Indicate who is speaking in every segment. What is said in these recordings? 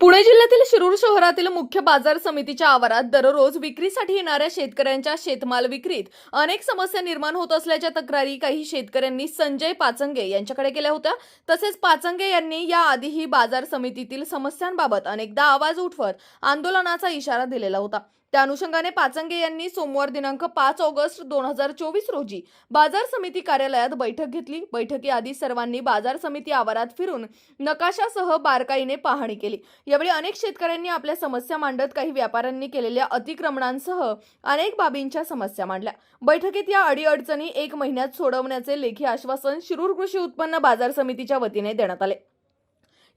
Speaker 1: पुणे जिल्ह्यातील शिरूर शहरातील मुख्य बाजार समितीच्या आवारात दररोज विक्रीसाठी येणाऱ्या शेतकऱ्यांच्या शेतमाल विक्रीत अनेक समस्या निर्माण होत असल्याच्या तक्रारी काही शेतकऱ्यांनी संजय पाचंगे यांच्याकडे केल्या होत्या. तसेच पाचंगे यांनी याआधीही बाजार समितीतील समस्यांबाबत अनेकदा आवाज उठवत आंदोलनाचा इशारा दिलेला होता. त्या अनुषंगाने पाचंगे यांनी सोमवार दिनांक पाच ऑगस्ट दोन हजार चोवीस रोजी बाजार समिती कार्यालयात बैठक घेतली. बैठकीआधी सर्वांनी बाजार समिती आवारात फिरून नकाशासह बारकाईने पाहणी केली. यावेळी अनेक शेतकऱ्यांनी आपल्या समस्या मांडत काही व्यापाऱ्यांनी केलेल्या अतिक्रमणांसह अनेक बाबींच्या समस्या मांडल्या. बैठकीत या अडीअडचणी एक महिन्यात सोडवण्याचे लेखी आश्वासन शिरूर कृषी उत्पन्न बाजार समितीच्या वतीने देण्यात आले.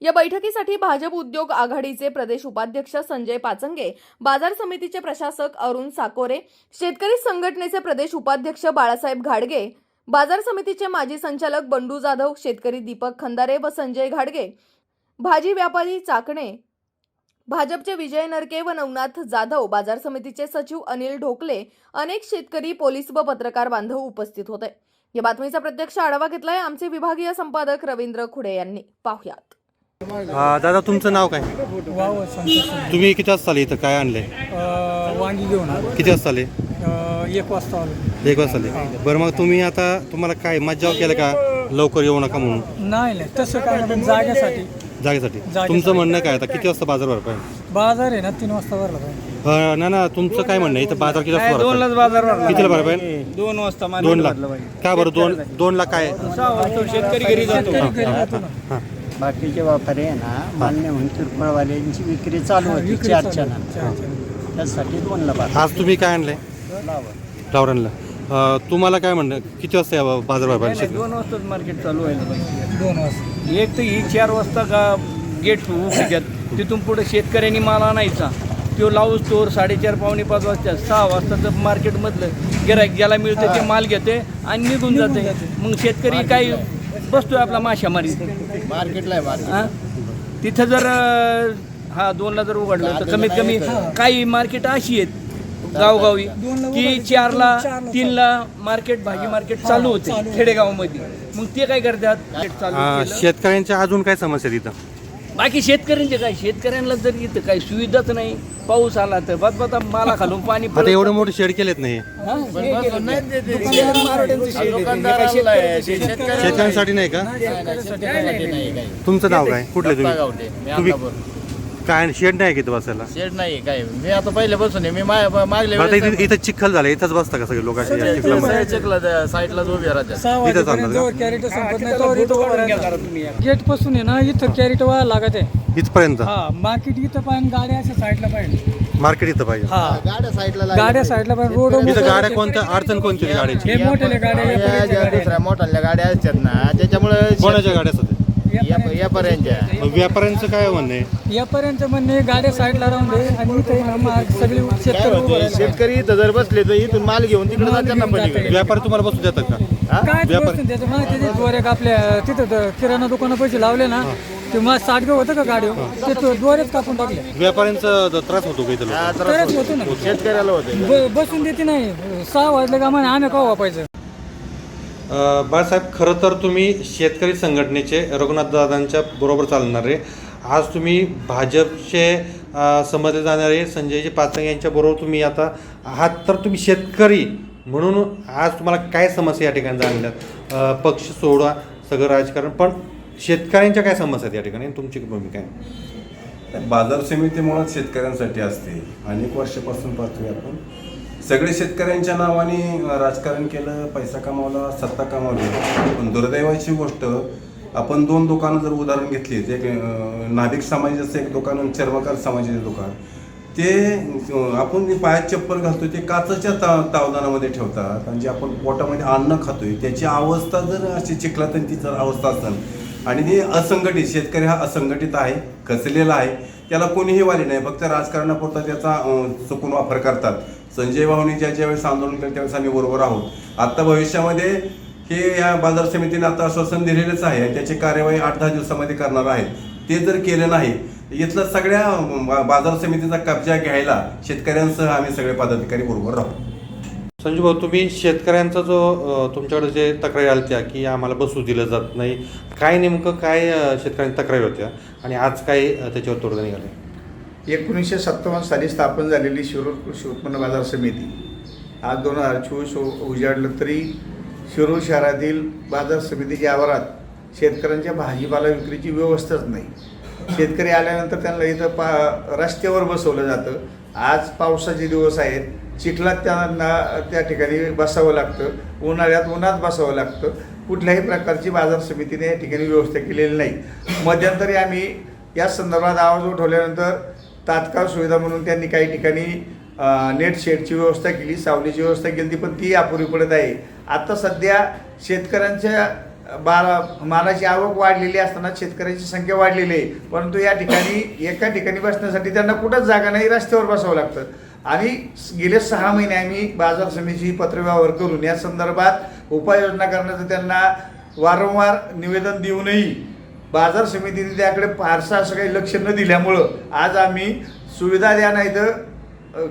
Speaker 1: या बैठकीसाठी भाजप उद्योग आघाडीचे प्रदेश उपाध्यक्ष संजय पाचंगे बाजार समितीचे प्रशासक अरुण साकोरे शेतकरी संघटनेचे प्रदेश उपाध्यक्ष बाळासाहेब घाडगे बाजार समितीचे माजी संचालक बंडू जाधव शेतकरी दीपक खंदारे व संजय घाडगे भाजी व्यापारी चाकणे भाजपचे विजय नरके व नवनाथ जाधव बाजार समितीचे सचिव अनिल ढोकले अनेक शेतकरी पोलीस व पत्रकार बांधव उपस्थित होते. या बातमीचा प्रत्यक्ष आढावा घेतलाय आमचे विभागीय संपादक रवींद्र खुडे यांनी. पाहुयात.
Speaker 2: हा, दादा तुमचं नाव काय?
Speaker 3: वाव संतोष
Speaker 2: तुम्ही किती वाजता आले इथं? काय आणले
Speaker 3: वांगी घेऊन आलो.
Speaker 2: किती वाजता आले?
Speaker 3: एक वाजता आलो.
Speaker 2: एक वाजता आले. बरं मग तुम्ही आता तुम्हाला काय मज्जाव केलं का? लवकर येऊ नका म्हणून?
Speaker 3: नाही नाही तसं काय नाही जागेसाठी.
Speaker 2: जागेसाठी. तुमचं म्हणणं काय आता किती वाजता बाजार भरपाय
Speaker 3: बाजार आहे ना तीन वाजता भरला पाहिजे.
Speaker 2: अं, ना ना तुमचं काय म्हणणं आहे? इथं बाजार किती वाजता
Speaker 4: दोन
Speaker 2: भरपाय
Speaker 4: लाच बाजार भरला
Speaker 2: कितीला भरपाय
Speaker 4: दोन वाजता माल
Speaker 2: दोन लाख.
Speaker 4: भरला पाहिजे.
Speaker 2: का बरं दोन दोन लाख काय?
Speaker 4: सहा वाजता शेतकरी घरी जातो.
Speaker 3: शेतकरी घरी जातो ना
Speaker 2: हां.
Speaker 5: बाकीचे व्यापारी आहे ना मान्य म्हणून किरकोळवाल्यांची विक्री चालू होती
Speaker 3: विक्री
Speaker 5: चारच्या. नंतर.
Speaker 3: चारच्या.
Speaker 5: त्यासाठी म्हणलं बा
Speaker 2: आज तुम्ही काय आणलंय? फ्लावरांना अं, तुम्हाला काय म्हणणं किती वाजता या बाजार
Speaker 4: दोन वाजताच मार्केट चालू व्हायला
Speaker 3: दोन वाजता.
Speaker 4: एक तर ही चार वाजता का गेट उघडतात तिथून पुढे शेतकऱ्यांनी माल आणायचा. तो लावूस तोर साडेचार पावणे पाच वाजता सहा वाजताचं मार्केटमधलं गिरायक ज्याला मिळतं ते माल घेते आणि निघून जाते. मग शेतकरी काय बसतोय आपला माशामारी
Speaker 5: मार्केटला
Speaker 4: हा? तिथं जर अं, हा दोनला जर उघडलं तर कमीत कमी काही मार्केट अशी आहेत गावगावी की चारला तीनला मार्केट भाजी मार्केट चालू होते खेडेगावामध्ये. मग ते काय करतात? चालू
Speaker 2: अं,
Speaker 4: केलं.
Speaker 2: शेतकऱ्यांच्या अजून काय समस्या आहेत इथं?
Speaker 4: बाकी शेतकऱ्यांचे काय? शेतकऱ्यांना जर इथं काही सुविधाच नाही पाऊस आला तर बस बता माला खालून पाणी
Speaker 2: आता एवढे मोठे शेड केलेत नाही.
Speaker 4: हा? हे केलं. हे?
Speaker 2: शेतकऱ्यांसाठी नाही का? तुमचं नाव काय? कुठले तुम्ही? तुम्ही काय शेड नाही किती बसायला?
Speaker 5: शेड नाही काय? मी आता पहिल्यापासून आहे. मी मा- मागल्या
Speaker 2: आता
Speaker 5: वेळेस
Speaker 2: इथं चिखल झालं इथंच बसता का सगळे लोक? चिखलामध्ये.
Speaker 5: चिखला साईडला उभे राहतात.
Speaker 3: सहा
Speaker 2: इथंच
Speaker 3: वाजेपर्यंत
Speaker 2: आणलं
Speaker 3: जवळ
Speaker 2: का?
Speaker 3: कॅरेट संपत नाही तोवर इथं उभं
Speaker 4: घ्या
Speaker 3: राहायचं.
Speaker 4: जरा तुम्ही. या.
Speaker 3: गेटपासून आहे ना इथं कॅरेट व्हायला लागत आहे.
Speaker 2: इथपर्यंत?
Speaker 3: हा मार्केट इथं पण गाड्या अशा साईडला पाहिजे.
Speaker 2: मार्केट इथं पाहिजे.
Speaker 3: हा.
Speaker 5: गाड्या साईडला
Speaker 3: गाड्या साईडला पाहिजे. रोड
Speaker 2: इथं गाड्या कोणत्या अडचण कोणती होती गाड्याची?
Speaker 3: हे मोठे गाड्या या
Speaker 5: दुसऱ्या मोठ्या गाड्या असतात ना त्याच्यामुळे
Speaker 2: कोणाच्या गाड्या सध्या
Speaker 5: यापर्यंतच्या
Speaker 2: मग व्यापाऱ्यांचं काय म्हणणं आहे?
Speaker 3: यापर्यंत म्हणणे गाड्या साईडला राहून दे आणि इथे सगळे
Speaker 5: काय
Speaker 3: शेतकरी उभे
Speaker 5: होते
Speaker 3: राहिले.
Speaker 5: शेतकरी इथं जर बसले तर इथून माल घेऊन तिकडे
Speaker 3: माल
Speaker 5: जातात ना
Speaker 3: घेऊन
Speaker 5: पलीकडे.
Speaker 2: व्यापारी तुम्हाला बसू देतात का?
Speaker 3: काय
Speaker 2: व्यापार-
Speaker 3: बसून त्याचं माहिती ते तिथं द- किराणा दुकाना पैसे लावले ना ते मग साठगाव होतं का गाडी ते तो द्वारेच कापून टाकले.
Speaker 2: व्यापाऱ्यांचा ज- त्रास होतो का इथं
Speaker 5: हा,
Speaker 3: तरच होतो. ना.
Speaker 5: शेतकऱ्याला होते.
Speaker 3: ब- बसून देते नाही. सहा वाजले का म्हणे आम्ही का वापायचं
Speaker 2: बाळासाहेब खरं तर तुम्ही शेतकरी संघटनेचे रघुनाथ दादांच्या बरोबर चालणारे आज तुम्ही भाजपचे समजले जाणारे संजयजी पाचंग यांच्या बरोबर तुम्ही आता आहात. तर तुम्ही शेतकरी म्हणून आज तुम्हाला काय समस्या या ठिकाणी जाणल्यात पक्ष सोडा सगळं राजकारण पण शेतकऱ्यांच्या काय समस्या आहेत या ठिकाणी? तुमची भूमिका आहे
Speaker 6: बाजार समिती मुळात शेतकऱ्यांसाठी असते. अनेक वर्षापासून पाहतोय आपण. सगळे शेतकऱ्यांच्या नावाने राजकारण केलं पैसा कमावला सत्ता कमावली. पण दुर्दैवाची गोष्ट आपण दोन दुकानं जर उदाहरण घेतली एक नाभिक समाजाचं एक दुकान आणि चर्मकार समाजाचं दुकान ते आपण जे पायात चप्पल घालतो ते काचाच्या ता तावदानामध्ये ठेवतात आणि जे आपण पोटामध्ये अन्न खातोय त्याची अवस्था जर अशी चिखलातंची जर अवस्था असेल आणि ते असंघटित शेतकरी हा असंघटित आहे खचलेला आहे त्याला कोणीही वाली नाही फक्त राजकारणापुरता त्याचा चुकून वापर करतात. संजय भाऊनी ज्या ज्या वेळेस आंदोलन केलं त्यावेळेस आम्ही बरोबर आहोत. आता भविष्यामध्ये हे या बाजार समितीने आता आश्वासन दिलेलंच आहे आणि त्याची कार्यवाही आठ दहा दिवसामध्ये करणार आहेत. ते जर केलं नाही इथलं सगळ्या बा- बाजार समितीचा कब्जा घ्यायला शेतकऱ्यांसह आम्ही सगळे पदाधिकारी बरोबर राहू.
Speaker 2: संजू भाऊ तुम्ही शेतकऱ्यांचा जो तुमच्याकडे जे तक्रारी आल्या त्या की आम्हाला बसू दिलं जात नाही काय नेमकं काय शेतकऱ्यांची शेतकऱ्यांच्या तक्रारी होत्या? आणि आज काय त्याच्यावर तोडगा निघाले?
Speaker 7: एकोणीसशे सत्तावन्न साली स्थापन झालेली शिरूर कृषी उत्पन्न बाजार समिती. आज दोन हजार चोवीस उजाडलं तरी शिरूर शहरातील बाजार समितीच्या आवारात शेतकऱ्यांच्या भाजीपाला विक्रीची व्यवस्थाच नाही. शेतकरी आल्यानंतर त्यांना इथं पा रस्त्यावर बसवलं जातं. आज पावसाचे दिवस आहेत. चिखलात त्यांना त्या ठिकाणी बसावं लागतं. उन्हाळ्यात उन्हात बसावं लागतं. कुठल्याही प्रकारची बाजार समितीने या ठिकाणी व्यवस्था केलेली नाही. मध्यंतरी आम्ही या संदर्भात आवाज उठवल्यानंतर तात्काळ सुविधा म्हणून त्यांनी काही ठिकाणी नेट शेडची व्यवस्था केली सावलीची व्यवस्था केली ती पण ती अपुरी पडत आहे. आता सध्या शेतकऱ्यांच्या बारा मालाची आवक वाढलेली असताना शेतकऱ्यांची संख्या वाढलेली आहे. परंतु या ठिकाणी एका ठिकाणी बसण्यासाठी त्यांना कुठंच जागा नाही रस्त्यावर बसावं लागतं. आणि गेले सहा महिने आम्ही बाजार समितीची पत्रव्यवहार करून या संदर्भात उपाययोजना करण्याचं त्यांना वारंवार निवेदन देऊनही बाजार समितीने त्याकडे फारसं असं काही लक्ष न दिल्यामुळं आज आम्ही सुविधा द्या नाही तर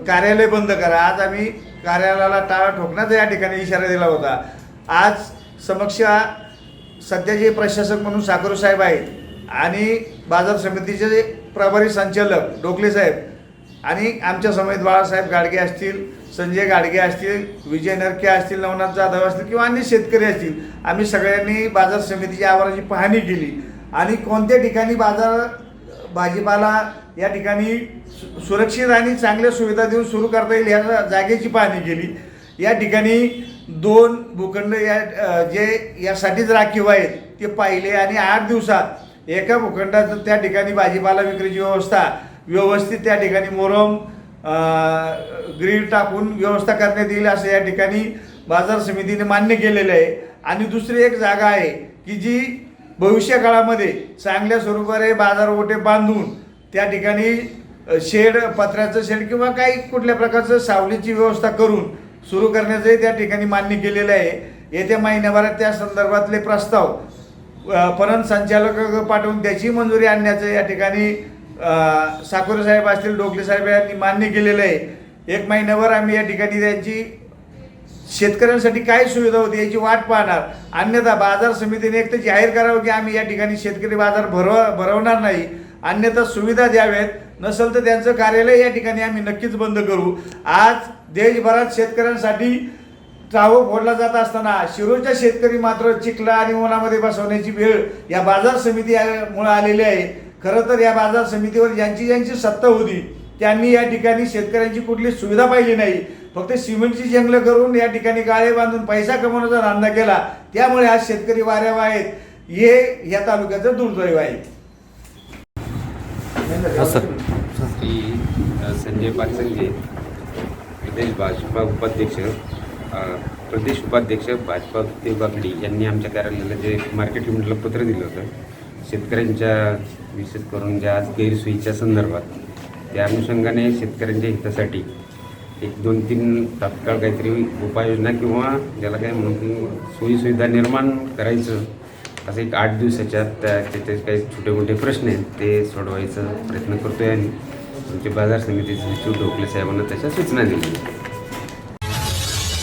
Speaker 7: कार्यालय बंद करा. आज आम्ही कार्यालयाला टाळा ठोकण्याचा या ठिकाणी इशारा दिला होता. आज समक्ष सध्याचे प्रशासक म्हणून साखरू साहेब आहेत आणि बाजार समितीचे प्रभारी संचालक डोकले साहेब आणि आमच्या समेत बाळासाहेब गाडगे असतील संजय गाडगे असतील विजय नरके असतील नवनाथ जाधव असतील किंवा अन्य शेतकरी असतील आम्ही सगळ्यांनी बाजार समितीच्या आवाराची पाहणी केली. आणि कोणत्या ठिकाणी बाजार भाजीपाला या ठिकाणी सु- सुरक्षित आणि चांगल्या सुविधा देऊन सुरू करता येईल या जागेची पाहणी केली. या ठिकाणी दोन भूखंड या जे यासाठीच राखीव आहेत ते पाहिले आणि आठ दिवसात एका भूखंडात त्या ठिकाणी भाजीपाला विक्रीची व्यवस्था व्यवस्थित त्या ठिकाणी मोरम ग्रीड टाकून व्यवस्था करण्यात येईल असं या ठिकाणी बाजार समितीने मान्य केलेलं आहे. आणि दुसरी एक जागा आहे की जी भविष्य काळामध्ये चांगल्या स्वरूपाने बाजार ओटे बांधून त्या ठिकाणी शेड पत्र्याचं शेड किंवा काही कुठल्या प्रकारचं सावलीची व्यवस्था करून सुरू करण्याचंही त्या ठिकाणी मान्य केलेलं आहे. येत्या महिन्याभरात त्या संदर्भातले प्रस्ताव अ, पणन संचालक पाठवून त्याची मंजुरी आणण्याचं या ठिकाणी साकोरे साहेब असतील डोकले साहेब यांनी मान्य केलेलं आहे. एक महिन्यावर आम्ही या ठिकाणी त्यांची शेतकऱ्यांसाठी काय सुविधा होती याची वाट पाहणार. अन्यथा बाजार समितीने एक तर जाहीर करावं की आम्ही या ठिकाणी शेतकरी बाजार भरव भरवणार नाही. अन्यथा सुविधा द्याव्यात. नसेल तर त्यांचं कार्यालय या ठिकाणी आम्ही नक्कीच बंद करू. आज देशभरात शेतकऱ्यांसाठी चावं फोडला जात असताना शिरोच्या शेतकरी मात्र चिखला आणि उन्हामध्ये बसवण्याची वेळ या बाजार समितीमुळे आलेली आहे. खरं तर या बाजार समितीवर ज्यांची ज्यांची सत्ता होती त्यांनी या ठिकाणी शेतकऱ्यांची कुठली सुविधा पाहिली नाही. फक्त सिमेंटची जंगलं करून या ठिकाणी गाळे बांधून पैसा कमवण्याचा धंदा केला. त्यामुळे आज शेतकरी वाऱ्यावा आहेत. हे या तालुक्याचं दुर्दैव आहे.
Speaker 8: श्री संजय पाचंगे प्रदेश भाजपा उपाध्यक्ष प्रदेश उपाध्यक्ष भाजपा देव बागडी यांनी आमच्या कार्यालयाला जे मार्केट युनिटला पत्र दिलं होतं शेतकऱ्यांच्या विशेष करून ज्या आज गैरसोयीच्या संदर्भात त्या अनुषंगाने शेतकऱ्यांच्या हितासाठी एक दोन तीन तात्काळ काहीतरी उपाययोजना किंवा ज्याला काय म्हणून की सोयीसुविधा निर्माण करायचं असं एक आठ दिवसाच्या त्या त्याचे काही छोटे मोठे प्रश्न आहेत ते सोडवायचा प्रयत्न करतो आहे आणि आमचे बाजार समितीचे सचिव ढोकले साहेबांना तशा सूचना दिल्या.